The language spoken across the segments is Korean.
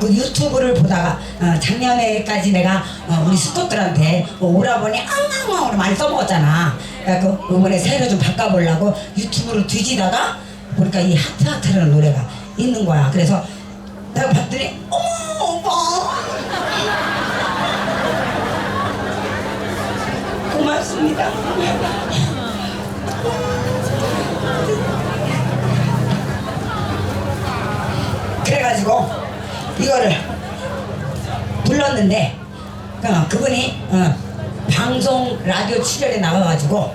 그 유튜브를 보다가 어, 작년에까지 내가 어, 우리 스토들한테 뭐 오라버니 앙앙앙으로 많이 써먹었잖아. 그래서 이번에 새로 좀 바꿔보려고 유튜브로 뒤지다가 보니까 이 하트 하트라는 노래가 있는 거야. 그래서 내가 봤더니 어머 오빠 고맙습니다. 그래가지고 이거를 불렀는데 어, 그분이 어, 방송 라디오 출연에 나와가지고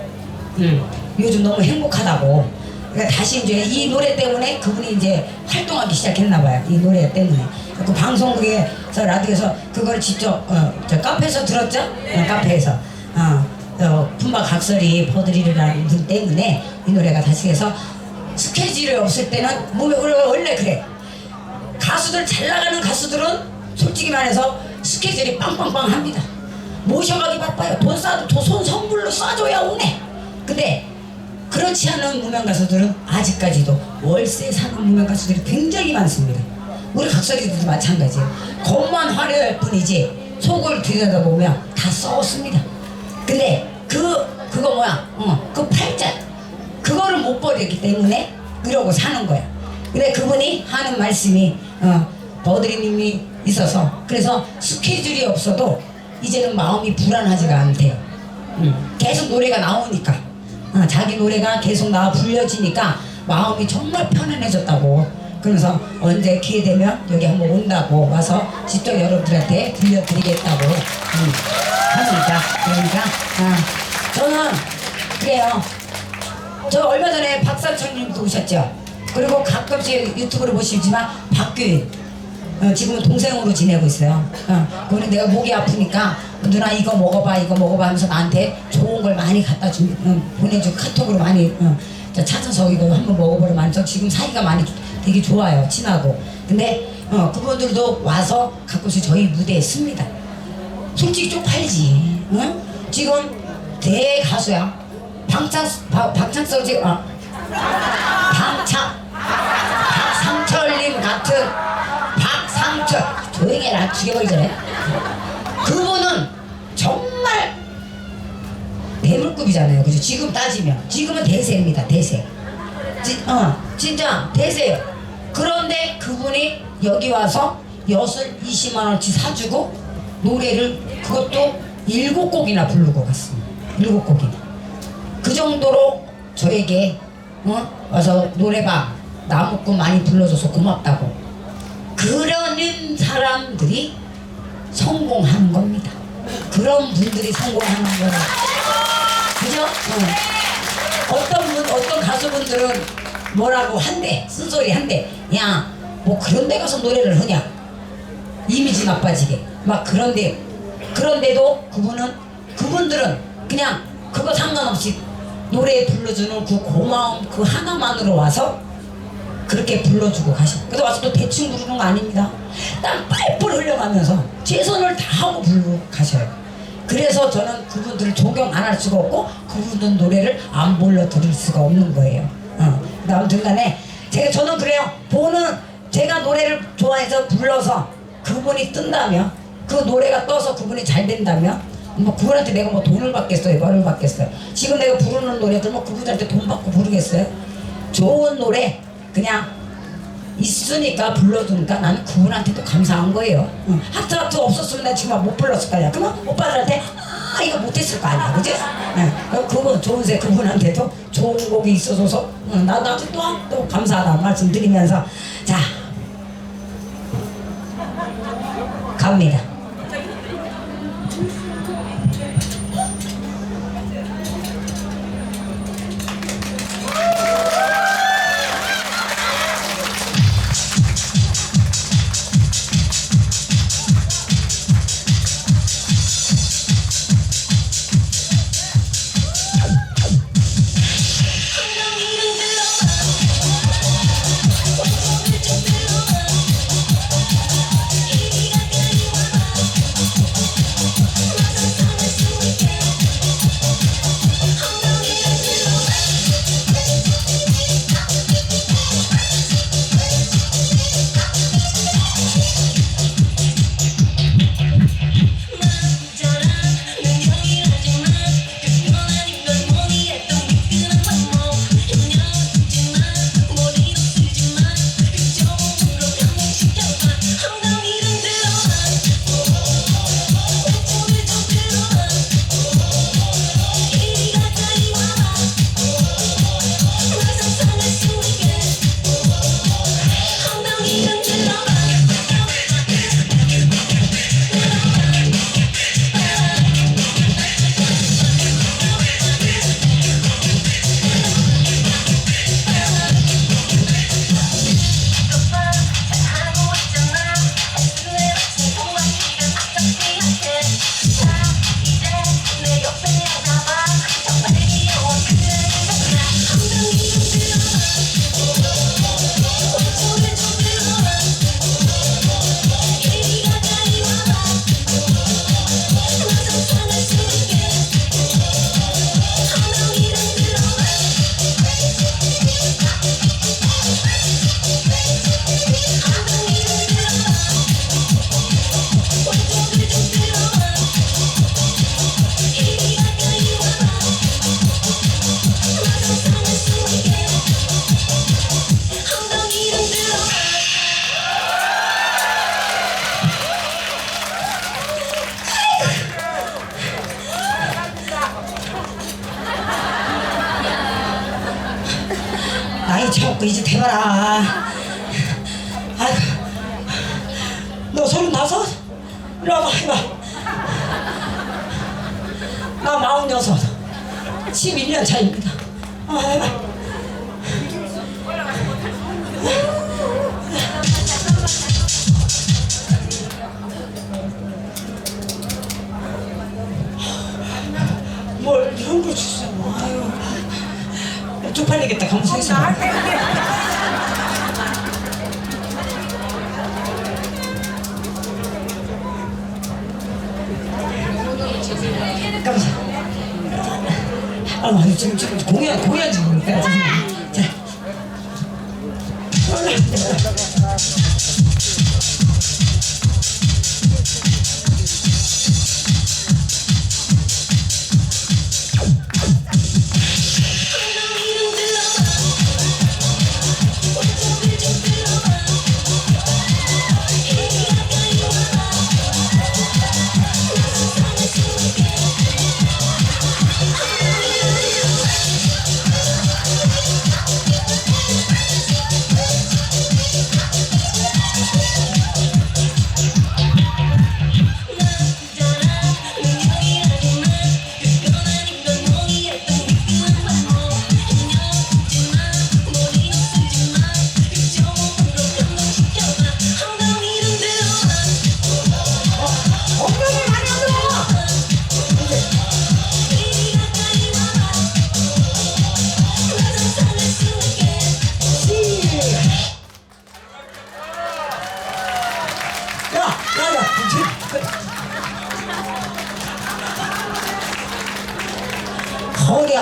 음, 요즘 너무 행복하다고. 그러니까 다시 이제 이 노래 때문에 그분이 이제 활동하기 시작했나 봐요 이 노래 때문에. 그 방송국에서 라디오에서 그걸 직접 어, 저 카페에서 들었죠? 어, 카페에서. 어, 어, 품바 각설이 퍼드리라는 분 때문에 이 노래가 다시 해서 스케줄이 없을 때는 뭐 원래 원래 그래 가수들 잘 나가는 가수들은 솔직히 말해서 스케줄이 빵빵빵 합니다. 모셔가기 바빠요. 돈 싸도 도손 선물로 쏴줘야 오네. 근데 그렇지 않은 무명 가수들은 아직까지도 월세 사는 무명 가수들이 굉장히 많습니다. 우리 각설이들도 마찬가지예요. 겉만 화려할 뿐이지 속을 들여다보면 다 썩었습니다. 근데 그 그거 뭐야? 어, 그 팔자 그거를 못 버렸기 때문에 그러고 사는 거야. 근데 그분이 하는 말씀이 어, 버드리님이 있어서 그래서 스케줄이 없어도 이제는 마음이 불안하지가 않대요. 음, 계속 노래가 나오니까 어, 자기 노래가 계속 나와 불려지니까 마음이 정말 편안해졌다고. 그래서 언제 기회 되면 여기 한번 온다고 와서 직접 여러분들한테 들려드리겠다고 음, 합니다. 그러니까 어, 저는 그래요. 저 얼마 전에 박사촌님도 오셨죠. 그리고 가끔씩 유튜브를 보시지만 박규인 어, 지금은 동생으로 지내고 있어요. 어, 그분은 내가 목이 아프니까 누나 이거 먹어봐 이거 먹어봐 하면서 나한테 좋은 걸 많이 갖다 주 어, 보내주고 카톡으로 많이 어, 저 찾아서 이거 한번 먹어보려면 저 지금 사이가 많이 되게 좋아요 친하고 근데 어, 그분들도 와서 가끔씩 저희 무대에 씁니다. 솔직히 쪽팔리지. 응? 지금 대가수야. 방창 박- 박창석 지금 어. 방창 같은 박상철. 조용히 해라. 죽여버리 전에 그분은 정말 대물급이잖아요. 그죠? 지금 따지면. 지금은 대세입니다. 대세. 지, 어, 진짜 대세요. 그런데 그분이 여기 와서 엿을 20만 원치 사주고 노래를 그것도 일곱 곡이나 부르고 갔습니다. 일곱 곡이나. 그 정도로 저에게 어? 와서 노래방 나무꾼 많이 불러줘서 고맙다고. 그러는 사람들이 성공하는 겁니다. 그런 분들이 성공하는 거예요 그죠? 어. 어떤 분 어떤 가수분들은 뭐라고 한대 쓴소리 한대. 야 뭐 그런 데 가서 노래를 하냐? 이미지 나빠지게. 막 그런데 그런데도 그분은 그분들은 그냥 그거 상관없이 노래 불러주는 그 고마움 그 하나만으로 와서 그렇게 불러주고 가셔. 그래서 와서 또 대충 부르는 거 아닙니다. 땀 뻘뻘 흘려가면서 최선을 다하고 부르고 가셔요. 그래서 저는 그분들을 존경 안 할 수가 없고 그분들 노래를 안 불러 드릴 수가 없는 거예요. 어. 아무튼 간에 제가 저는 그래요. 보는 제가 노래를 좋아해서 불러서 그분이 뜬다면 그 노래가 떠서 그분이 잘 된다면 뭐 그분한테 내가 뭐 돈을 받겠어요 뭐를 받겠어요 지금 내가 부르는 노래들 뭐 그분한테 돈 받고 부르겠어요 좋은 노래 그냥 있으니까 불러주니까 나는 그분한테도 감사한 거예요 응. 하트 하트 없었으면 내가 지금 못 불렀을 거 아니야 그러면 오빠들한테 아 이거 못했을 거 아니야 그지? 네. 그분 좋은 새 그분한테도 좋은 곡이 있어줘서 응, 나, 나도 또, 또 감사하다는 말씀 드리면서 자 갑니다 Ah.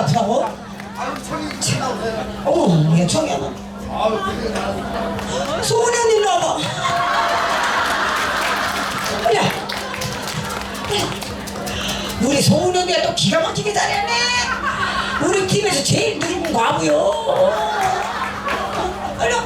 아프다고? 어머 이게 청이 하나 소문이 언니 일로 와봐. 그래 우리 소문이 언니가 또 기가 막히게 잘했네. 우리 팀에서 제일 늙은 과부요. 어? 얼른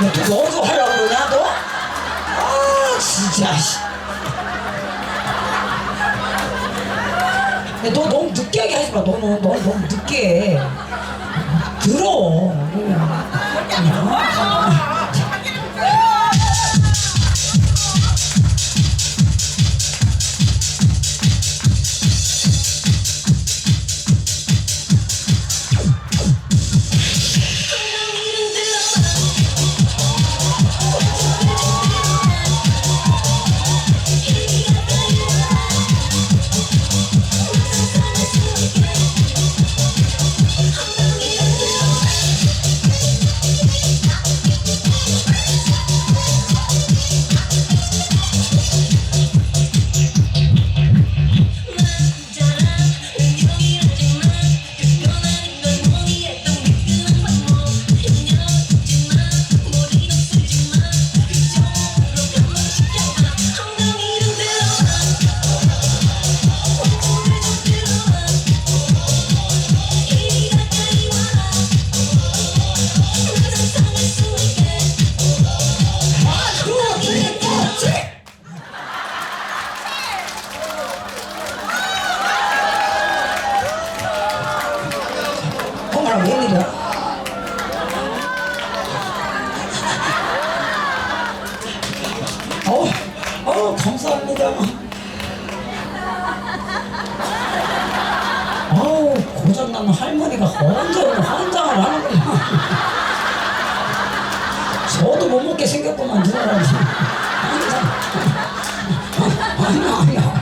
너도 하려구나 너? 아 진짜 근데 너 너무 늦게 하게 하지 마 너는 너 너무 늦게 해. 부러워. 어, 감사합니다. 어우, 고장나는 할머니가 언제 환장을 하는구나. 저도 못 먹게 생겼구만, 누나랑. 환장. 아니야, 아니야.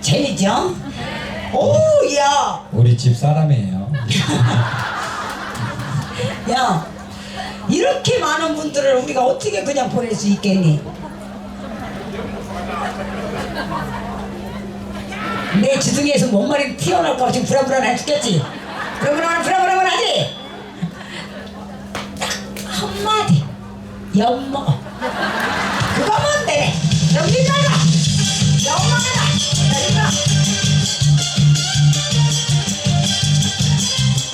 재밌죠? 오, 야, 우리 집 사람이에요. 야 이렇게 많은 분들을 우리가 어떻게 그냥 보낼 수 있겠니? 내 지둥이에서 뭔 말이 튀어나올까 지금 불안불안해 죽겠지? 불안불안하지? 불안불안 딱 한마디 연모 그거면 되네 여기까지